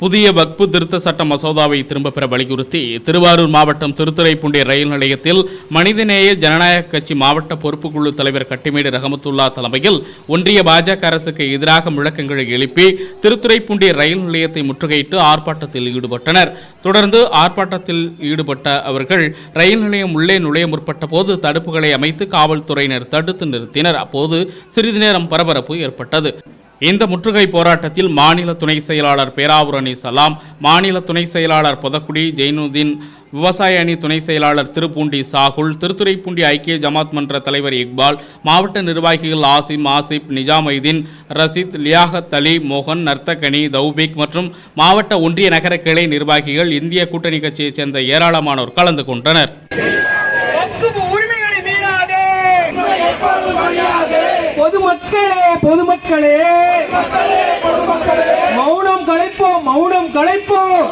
புதிய வக்பு திருத்த சட்ட மசோதாவை திரும்பப் பெற வலியுறுத்தி திருவாரூர் மாவட்டம் திருத்துறைப்பூண்டி ரயில் நிலையத்தில் மனிதநேய ஜனநாயக கட்சி மாவட்ட பொறுப்புக்குழு தலைவர் கட்டிமேடு ரஹமத்துல்லா தலைமையில் ஒன்றிய பாஜக அரசுக்கு எதிராக முழக்கங்களை எழுப்பி திருத்துறைப்பூண்டி ரயில் நிலையத்தை முற்றுகையிட்டு ஆர்ப்பாட்டத்தில் ஈடுபட்டனர். தொடர்ந்து ஆர்ப்பாட்டத்தில் ஈடுபட்ட அவர்கள் ரயில் நிலையம் உள்ளே நுழைய முற்பட்ட போது தடுப்புகளை அமைத்து காவல்துறையினர் தடுத்து நிறுத்தினர். அப்போது சிறிது நேரம் பரபரப்பு ஏற்பட்டது. இந்த முற்றுகை போராட்டத்தில் மாநில துணை செயலாளர் பேராவூரணி சலாம் மாநில துணை செயலாளர் பொதக்குடி ஜெயினுதீன் விவசாய அணி துணை செயலாளர் திருப்பூண்டி சாகுல் திருத்துறைப்பூண்டி ஐக்கிய ஜமாத் மன்ற தலைவர் இக்பால் மாவட்ட நிர்வாகிகள் ஆசிம் ஆசிப் நிஜாமைதீன் ரசித் லியாகத் அலி மோகன் நர்த்தகனி தௌபிக் மற்றும் மாவட்ட ஒன்றிய நகர கிளை நிர்வாகிகள் இந்திய கூட்டணி கட்சியைச் சேர்ந்த ஏராளமானோர் கலந்து கொண்டனர். பொதுமக்களே பொதுமக்களே. மௌனம் கலைப்போம் மௌனம் கலைப்போம்.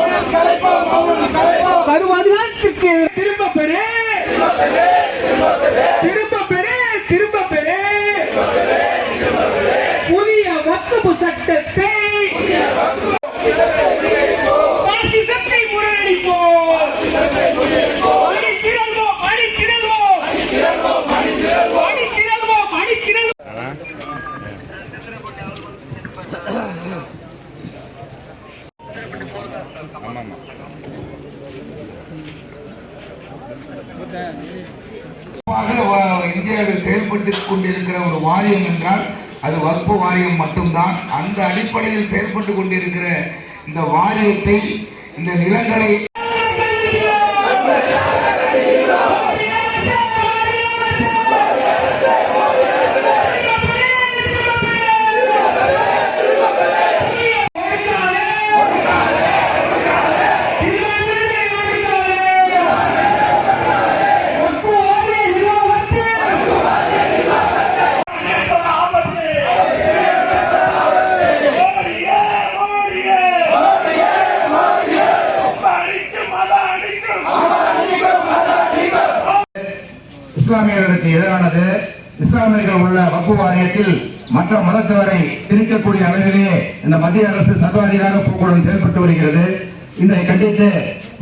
வரும் அதிகாரத்திற்கு திரும்ப பெறு திரும்ப திரும்ப இந்தியாவில் செயல்பட்டு கொண்டிருக்கிற ஒரு வாரியம் என்றால் அது வகுப்பு வாரியம் மட்டும்தான். அந்த அடிப்படையில் செயல்பட்டு கொண்டிருக்கிற இந்த வாரியத்தை இந்த நிலங்களை இஸ்லாமியர்களுக்கு எதிரானது இஸ்லாமியர்கள் உள்ள வப்பு வாரியத்தில் மற்ற மதத்தவரை திணிக்கக்கூடிய அளவிலேயே இந்த மத்திய அரசு சர்வாதிகார போக்குடன் செயல்பட்டு வருகிறது. இதை கண்டித்து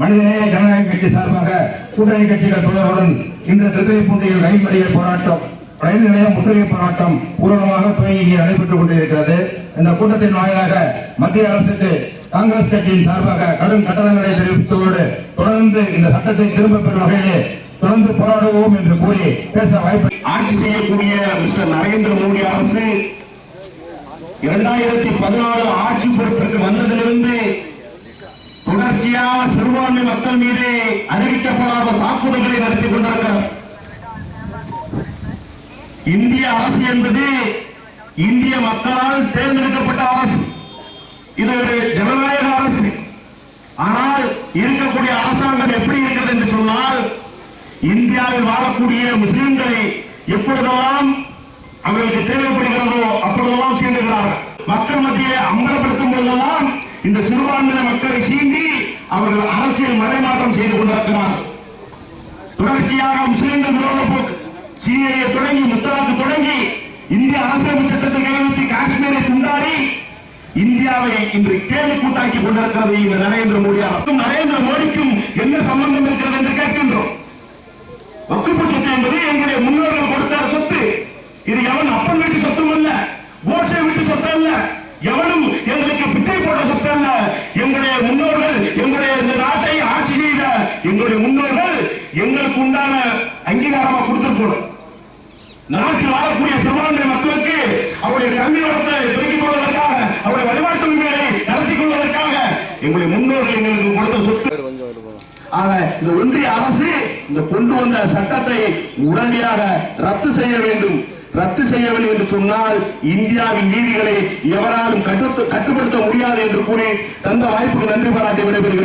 மனிதநேய ஜனநாயக கட்சி சார்பாக கூட்டணி கட்சிகள் தொடர்புடன் இன்று திருத்துறைப்பூண்டியில் ரயில் மறியல் போராட்டம் ரயில் நிலையம் முற்றுகை போராட்டம் பூரணமாக துவங்கி நடைபெற்றுக் கொண்டிருக்கிறது. இந்த கூட்டத்தின் வாயிலாக மத்திய அரசுக்கு காங்கிரஸ் கட்சியின் சார்பாக கடும் கட்டணங்களை தெரிவித்ததோடு தொடர்ந்து இந்த சட்டத்தை திரும்ப பெறும் வகையிலே தொடர்ந்து போராடுவோம் என்று கூறி பேச வாய்ப்பு ஆட்சி செய்யக்கூடிய மிஸ்டர் நரேந்திர மோடி அரசு இரண்டாயிரத்தி பதினாறு ஆட்சி பொறுப்பிற்கு வந்ததிலிருந்து தொடர்ச்சியாக சிறுபான்மை மக்கள் மீது அறிவிக்கப்படாத தாக்குதல்களை நடத்தி கொண்டிருக்கிறார். இந்திய அரசு என்பது இந்திய மக்களால் தேர்ந்தெடுக்கப்பட்ட அரசு. இது ஒரு ஜனநாயக அரசு. ஆனால் இருக்கக்கூடிய அரசாங்கம் எப்படி இருக்கிறது என்று சொன்னால் இந்தியாவில் வாழக்கூடிய முஸ்லிம்களை எப்பொழுதெல்லாம் அவர்களுக்கு தேவைப்படுகிறதோ அப்பொழுதெல்லாம் சீண்டுகிறார்கள் மக்கள் மத்தியிலே அம்பலப்படுத்தும் போதெல்லாம் இந்த சிறுபான்மையின மக்களை சீண்டி அவர்கள் அரசியல் மறைமாற்றம் செய்து கொண்டிருக்கிறார்கள். தொடர்ச்சியாக முஸ்லிம்கள் விரோத போக்கு சிஏஏ தொடங்கி முத்தலாக்கு தொடங்கி இந்திய அரசியலமைப்பு சட்டத்தை நிறைவேற்றி காஷ்மீரை துண்டாடி இந்தியாவை இன்று கேள்வி கூட்டாக்கி கொண்டிருக்கிறது இந்த நரேந்திர மோடி அரசு. நரேந்திர மோடிக்கும் என்ன சம்பந்தம் இருக்கிறது என்று முன்னோர்கள் கொடுத்த சொத்து. இது எவன் அப்பன் வீட்டு சொத்தும் அல்ல கோட்சை வீட்டு சொத்து அல்ல எவனும் எங்களுக்கு பிச்சை போட சொத்து அல்ல. எங்களுடைய முன்னோர்கள் எங்களுடைய இந்த நாட்டை ஆட்சி செய்த எங்களுடைய முன்னோர்கள் எங்களுக்கு உண்டான அங்கீகாரமா கொடுத்திருக்கணும் நாட்டில் வாழக்கூடிய சிறுபான்மை மக்களுக்கு அவருடைய கல்வி வளத்தை பெருக்கிக் கொள்வதற்காக அவருடைய வழிபாட்டு உரிமைகளை நடத்தி கொள்வதற்காக எங்களுடைய முன்னோர்கள் எங்களுக்கு கொடுத்த சொத்து. ஆக இந்த ஒன்றிய அரசு இந்த கொண்டு வந்த சட்டத்தை உடனடியாக ரத்து செய்ய வேண்டும். ரத்து செய்யவில்லை என்று சொன்னால் இந்தியாவின் நீதிகளை எவராலும் கட்டுப்படுத்த கட்டுப்படுத்த முடியாது என்று கூறி தந்த வாய்ப்புக்கு நன்றி பாராட்டி விடைபெறுகிறேன்.